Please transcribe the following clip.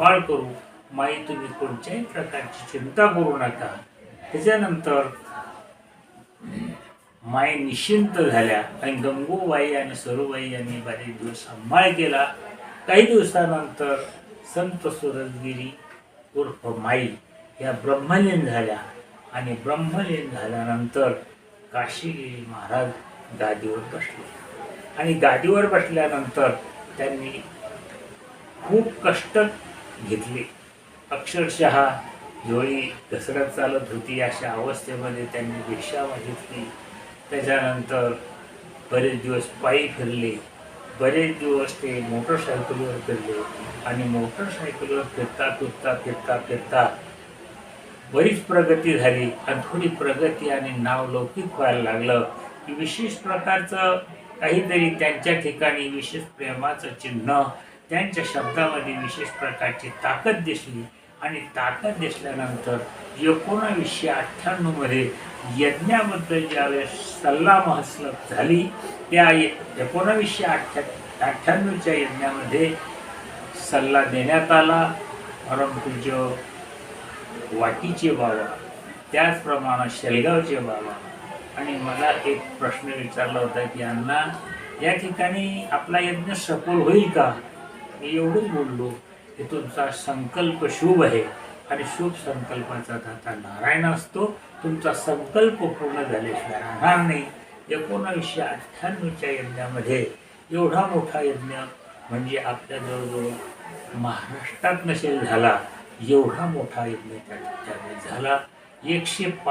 सांभाळ करू माई तुम्ही कोणत्याही प्रकारची चिंता करू नका. त्याच्यानंतर माय निश्चिंत झाल्या आणि गंगूबाई आणि सरूबाई यांनी बारीक दिवस सांभाळ केला. काही दिवसानंतर संत सुरजगिरी उर्फ माई या ब्रह्मलीन झाल्या आणि ब्रह्मलीन झाल्यानंतर काशीगिरी महाराज गादीवर बसले. आणि गादीवर बसल्यानंतर त्यांनी खूप कष्ट घेतले. अक्षरशः जोळी घसरत चालत होती अशा अवस्थेमध्ये त्यांनी भिक्षा मागितली त्याच्यानंतर बरेच दिवस पायी फिरले. बरेच दिवस ते मोटरसायकलवर फिरले आणि मोटरसायकलवर फिरता फिरता फिरता फिरता बरीच प्रगती झाली आणि थोडी प्रगती आणि नाव लौकिक व्हायला लागलं. की विशेष प्रकारचं काहीतरी त्यांच्या ठिकाणी विशेष प्रेमाचं चिन्ह त्यांच्या शब्दामध्ये विशेष प्रकारची ताकद दिसली आणि ताकद दिसल्यानंतर एकोणावीसशे अठ्ठ्याण्णवमध्ये यज्ञाबद्दल ज्यावेळेस सल्ला महसलत झाली त्या एकोणावीसशे अठ्ठ्या अठ्ठ्याण्णवच्या यज्ञामध्ये सल्ला देण्यात आला. परंतु जो वाटीचे बाबा त्याचप्रमाणे शेलगावचे बाबा आणि मला एक प्रश्न विचारला होता की यांना या ठिकाणी आपला यज्ञ सफल होईल का? मी एवढंच बोललो की तुमचा संकल्प शुभ आहे. आणि शुभ संकल्पाचा दाता नारायण असतो. तुमचा संकल्प पूर्ण झाल्याशिवाय राहणार नाही. एकोणावीसशे अठ्ठ्याण्णवच्या यज्ञामध्ये एवढा मोठा यज्ञ म्हणजे आपल्या जवळजवळ महाराष्ट्रात नसेल झाला एवढा मोठा यज्ञ त्या ठिकाणी झाला. एकशे पा